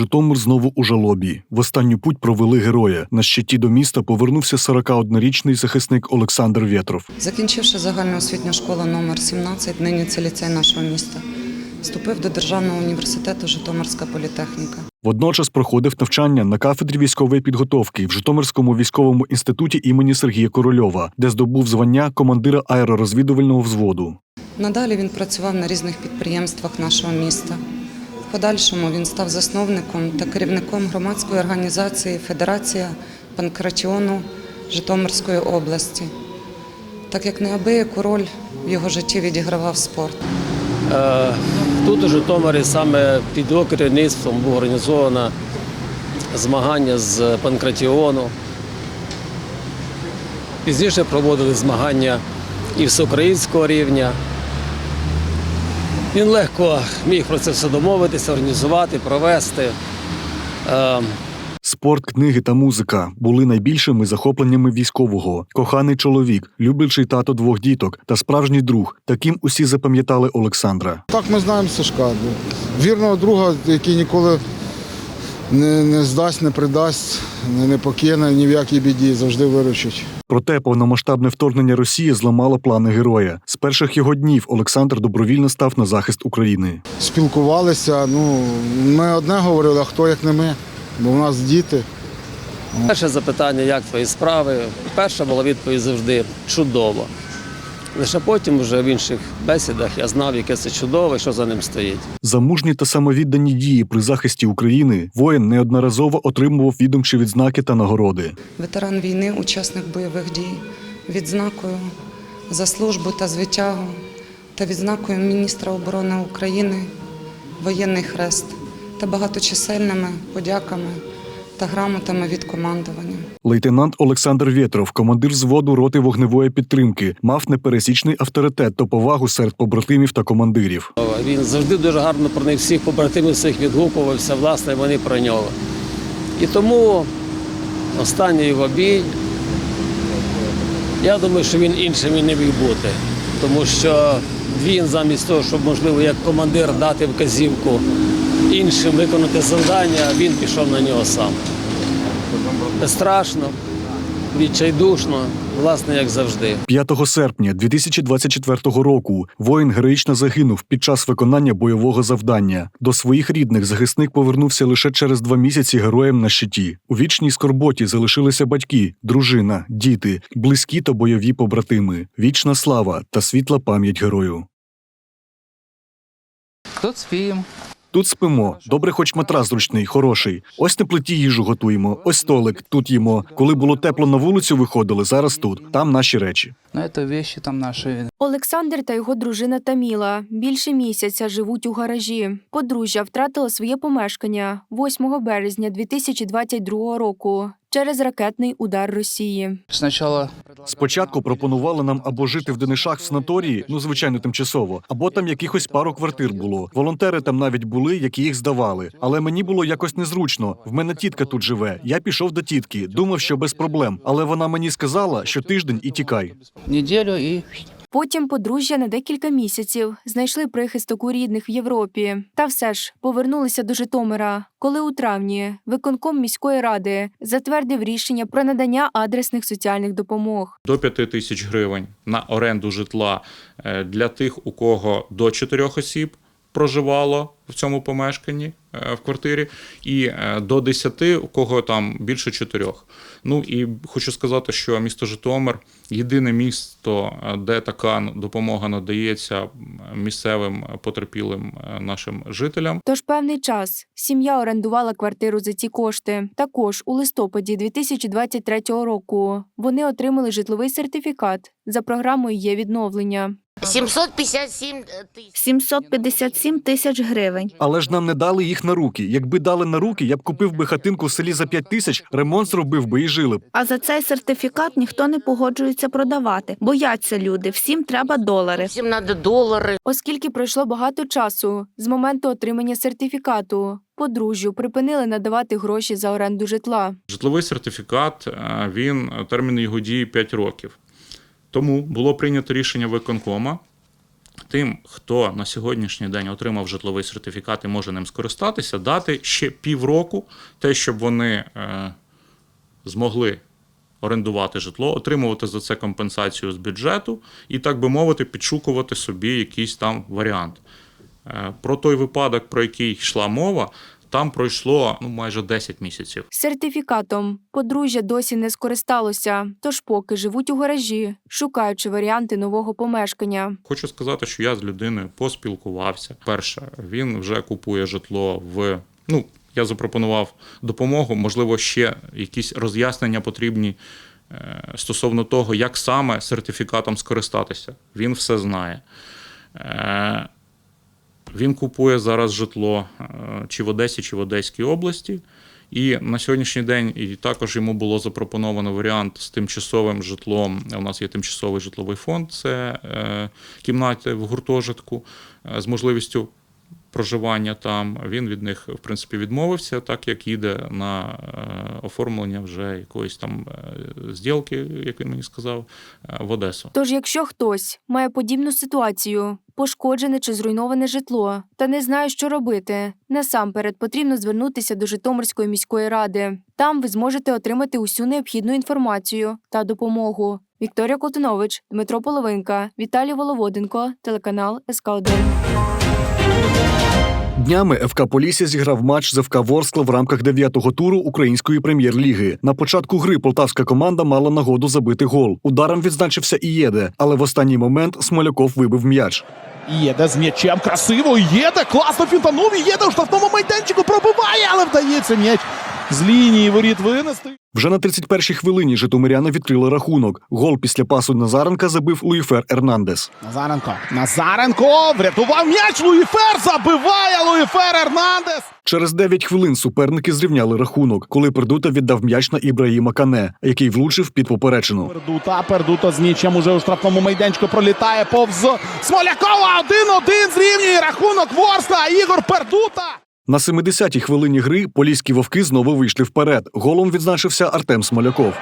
Житомир знову у жалобі. В останню путь провели героя. На щиті до міста повернувся 41-річний захисник Олександр Вєтров. Закінчивши загальноосвітню школу номер 17, нині це ліцей нашого міста, вступив до Державного університету Житомирська політехніка. Водночас проходив навчання на кафедрі військової підготовки в Житомирському військовому інституті імені Сергія Корольова, де здобув звання командира аеророзвідувального взводу. Надалі він працював на різних підприємствах нашого міста. Подальшому він став засновником та керівником громадської організації Федерація панкратіону Житомирської області. Так як неабияку роль в його житті відігравав спорт. Е, Тут у Житомирі саме під його керівництвом було організовано змагання з панкратіону. Пізніше проводили змагання і всеукраїнського рівня. Він легко міг про це все домовитися, організувати, провести. Е, Спорт, книги та музика були найбільшими захопленнями військового. Коханий чоловік, люблячий тато двох діток та справжній друг. Таким усі запам'ятали Олександра. Так ми знаємо Сашка. Вірного друга, який ніколи не, не здасть, не придасть, не, не покине ні в якій біді, завжди виручить. Проте повномасштабне вторгнення Росії зламало плани героя. З перших його днів Олександр добровільно став на захист України. Спілкувалися. Ну, ми одне говорили, а хто як не ми, бо в нас діти. Перше запитання, як твої справи? Перша була відповідь завжди чудово. Лише потім, вже в інших бесідах, я знав, яке це чудово і що за ним стоїть. За мужні та самовіддані дії при захисті України воїн неодноразово отримував відомчі відзнаки та нагороди. Ветеран війни, учасник бойових дій, відзнакою за службу та звитягу та відзнакою міністра оборони України, воєнний хрест та багаточисельними подяками та грамотами від командування. Лейтенант Олександр Вєтров, командир зводу роти вогневої підтримки, мав непересічний авторитет та повагу серед побратимів та командирів. Він завжди дуже гарно про них всіх побратимів своїх відгукувався, власне, вони про нього. І тому останній його бій, я думаю, що він іншим і не міг бути. Тому що він замість того, щоб, можливо, як командир дати вказівку іншим виконати завдання, він пішов на нього сам. Безстрашно, відчайдушно, власне, як завжди. 5 серпня 2024 року воїн героїчно загинув під час виконання бойового завдання. До своїх рідних захисник повернувся лише через два місяці героєм на щиті. У вічній скорботі залишилися батьки, дружина, діти, близькі та бойові побратими. Вічна слава та світла пам'ять герою. Тут спіємо. Тут спимо. Добре, хоч матрас зручний, хороший. Ось на плиті їжу готуємо. Ось столик. Тут їмо. Коли було тепло на вулицю, виходили. Зараз тут. Там наші речі. Ну, це вещи там наші. Олександр та його дружина Таміла більше місяця живуть у гаражі. Подружжя втратило своє помешкання 8 березня 2022 року через ракетний удар Росії. Спочатку Спочатку пропонували нам або жити в Денишах в санаторії, ну звичайно, тимчасово, або там якихось пару квартир було. Волонтери там навіть були, які їх здавали. Але мені було якось незручно. В мене тітка тут живе. Я пішов до тітки, думав, що без проблем. Але вона мені сказала, що тиждень і тікай. неділю і Потім подружжя на декілька місяців знайшли прихисток у рідних в Європі. Та все ж повернулися до Житомира, коли у травні виконком міської ради затвердив рішення про надання адресних соціальних допомог. до 5 тисяч гривень на оренду житла е, для тих, у кого до 4 осіб проживало в цьому помешканні е, в квартирі, і е, до 10, у кого там більше 4. Ну і хочу сказати, що місто Житомир єдине місто, е, де така допомога надається місцевим потерпілим нашим жителям. Тож певний час сім'я орендувала квартиру за ці кошти. Також у листопаді 2023 року вони отримали житловий сертифікат за програмою є відновлення. 757 тисяч. 757 тисяч гривень. Але ж нам не дали їх на руки. Якби дали на руки, я б купив би хатинку в селі за 5 тисяч, ремонт зробив би і жили б. А за цей сертифікат ніхто не погоджується продавати. Бояться люди, всім треба долари. Всім треба долари. Оскільки пройшло багато часу з моменту отримання сертифікату, подружжю припинили надавати гроші за оренду житла. Житловий сертифікат е, він термін його дії 5 років. Тому було прийнято рішення виконкома. Тим, хто на сьогоднішній день отримав житловий сертифікат і може ним скористатися, дати ще півроку, те, щоб вони е, змогли орендувати житло, отримувати за це компенсацію з бюджету і, так би мовити, підшукувати собі якийсь там варіант. Е, Про той випадок, про який йшла мова, там пройшло ну, майже 10 місяців. Сертифікатом подружжя досі не скористалося, тож поки живуть у гаражі, шукаючи варіанти нового помешкання. Хочу сказати, що я з людиною поспілкувався. Перше, він вже купує житло в. Ну, я запропонував допомогу, можливо, ще якісь роз'яснення потрібні е, стосовно того, як саме сертифікатом скористатися. Він все знає. Він купує зараз житло е, чи в Одесі, чи в Одеській області. І на сьогоднішній день і також йому було запропоновано варіант з тимчасовим житлом. У нас є тимчасовий житловий фонд, це е, кімнати в гуртожитку е, з можливістю проживання там. Він від них, в принципі, відмовився, так як їде на е, оформлення вже якоїсь там е, зділки, як він мені сказав, е, в Одесу. Тож, якщо хтось має подібну ситуацію, пошкоджене чи зруйноване житло, та не знає, що робити, насамперед потрібно звернутися до Житомирської міської ради. Там ви зможете отримати усю необхідну інформацію та допомогу. Вікторія Колтунович, Дмитро Половинка, Віталій Воловоденко, телеканал СК 1 Днями ФК Полісся зіграв матч з ФК Ворскла в рамках дев'ятого туру української прем'єр-ліги. На початку гри полтавська команда мала нагоду забити гол. Ударом відзначився Ієде, але в останній момент Смоляков вибив м'яч. Єде з м'ячем красиво. Єде класно фінтанув. Єде у штрафному майданчику пробиває, але вдається м'яч з лінії воріт винести. Вже на 31-й хвилині житомиряни відкрили рахунок. Гол після пасу Назаренка забив Луїфер Ернандес. Назаренко. Назаренко врятував м'яч. Луїфер забиває Луїфер Ернандес. Через 9 хвилин суперники зрівняли рахунок, коли Пердута віддав м'яч на Ібраїма Кане, який влучив під поперечину. Пердута, Пердута з м'ячем уже у штрафному майданчику пролітає повз Смолякова. 1-1 зрівнює рахунок Ворскла. Ігор Пердута. На 70-й хвилині гри поліські вовки знову вийшли вперед. Голом відзначився Артем Смоляков.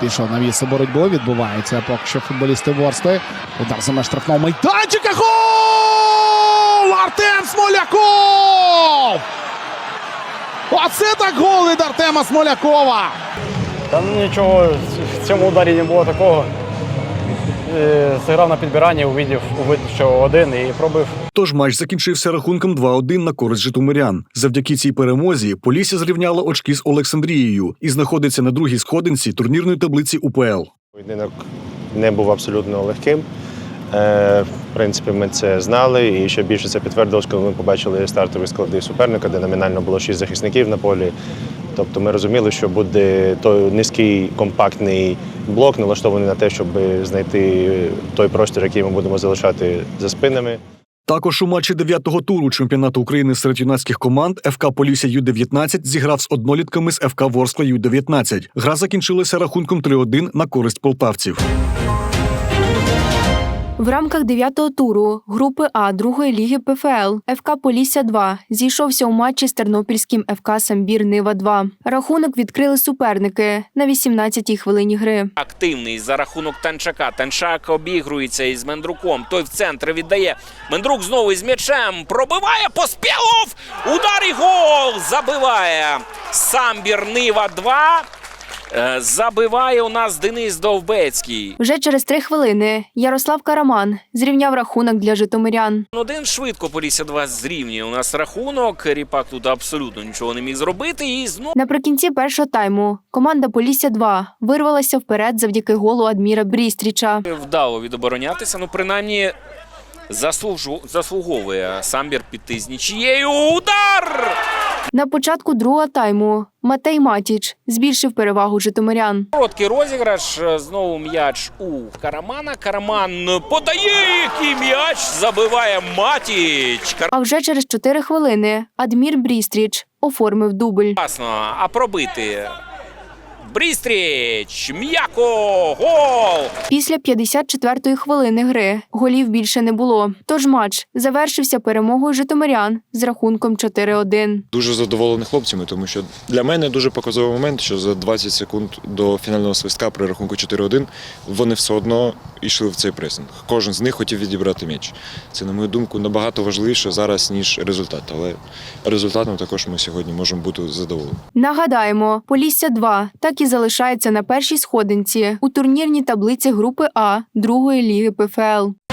Пішов на місце боротьби, відбувається поки що футболісти Ворскли. Удар за меж штрафного майданчика. Гол! Артем Смоляков! Оце так гол від Артема Смолякова! Та ну, нічого в цьому ударі не було такого. Е, Зіграв на підбиранні, увидів, увидів, що один і пробив. Тож матч закінчився рахунком 2-1 на користь житомирян. Завдяки цій перемозі Полісся зрівняло очки з Олександрією і знаходиться на другій сходинці турнірної таблиці УПЛ. Поєдинок не був абсолютно легким. Е, В принципі, ми це знали, і ще більше це підтвердилось, коли ми побачили стартові склади суперника, де номінально було шість захисників на полі. Тобто ми розуміли, що буде той низький компактний блок, налаштований на те, щоб знайти той простір, який ми будемо залишати за спинами. Також у матчі дев'ятого туру чемпіонату України серед юнацьких команд ФК Полісся Ю-19 зіграв з однолітками з ФК Ворскла Ю-19. Гра закінчилася рахунком 3-1 на користь полтавців. В рамках дев'ятого туру групи А другої ліги ПФЛ ФК Полісся 2 зійшовся у матчі з тернопільським ФК Самбір Нива 2 Рахунок відкрили суперники на 18-й хвилині гри. активний за рахунок Танчака. Танчак обігрується із Мендруком. Той в центр віддає. Мендрук знову із м'ячем. Пробиває Поспілов! Удар і гол! Забиває Самбір Нива 2. Е, Забиває у нас Денис Довбецький. Вже через три хвилини Ярослав Караман зрівняв рахунок для житомирян. Один швидко Полісся 2 зрівнює у нас рахунок. Ріпак тут абсолютно нічого не міг зробити. І знову Наприкінці першого тайму команда Полісся 2 вирвалася вперед завдяки голу Адміра Брістріча. вдало відоборонятися. Ну, принаймні, заслужу, заслуговує самбір піти з нічією. Удар! На початку другого тайму Матей Матіч збільшив перевагу житомирян. Короткий розіграш. Знову м'яч у Карамана. Караман подає, який м'яч забиває Матіч. Кар- А вже через 4 хвилини Адмір Брістріч оформив дубль. Класно, а пробити. Брістріч! М'яко! Гол! Після 54-ї хвилини гри голів більше не було. Тож матч завершився перемогою житомирян з рахунком 4-1. Дуже задоволений хлопцями, тому що для мене дуже показовий момент, що за 20 секунд до фінального свистка при рахунку 4-1 вони все одно йшли в цей пресинг. Кожен з них хотів відібрати м'яч. Це, на мою думку, набагато важливіше зараз, ніж результат. Але результатом також ми сьогодні можемо бути задоволені. Нагадаємо, Полісся 2 так і залишається на першій сходинці у турнірній таблиці групи А другої ліги ПФЛ.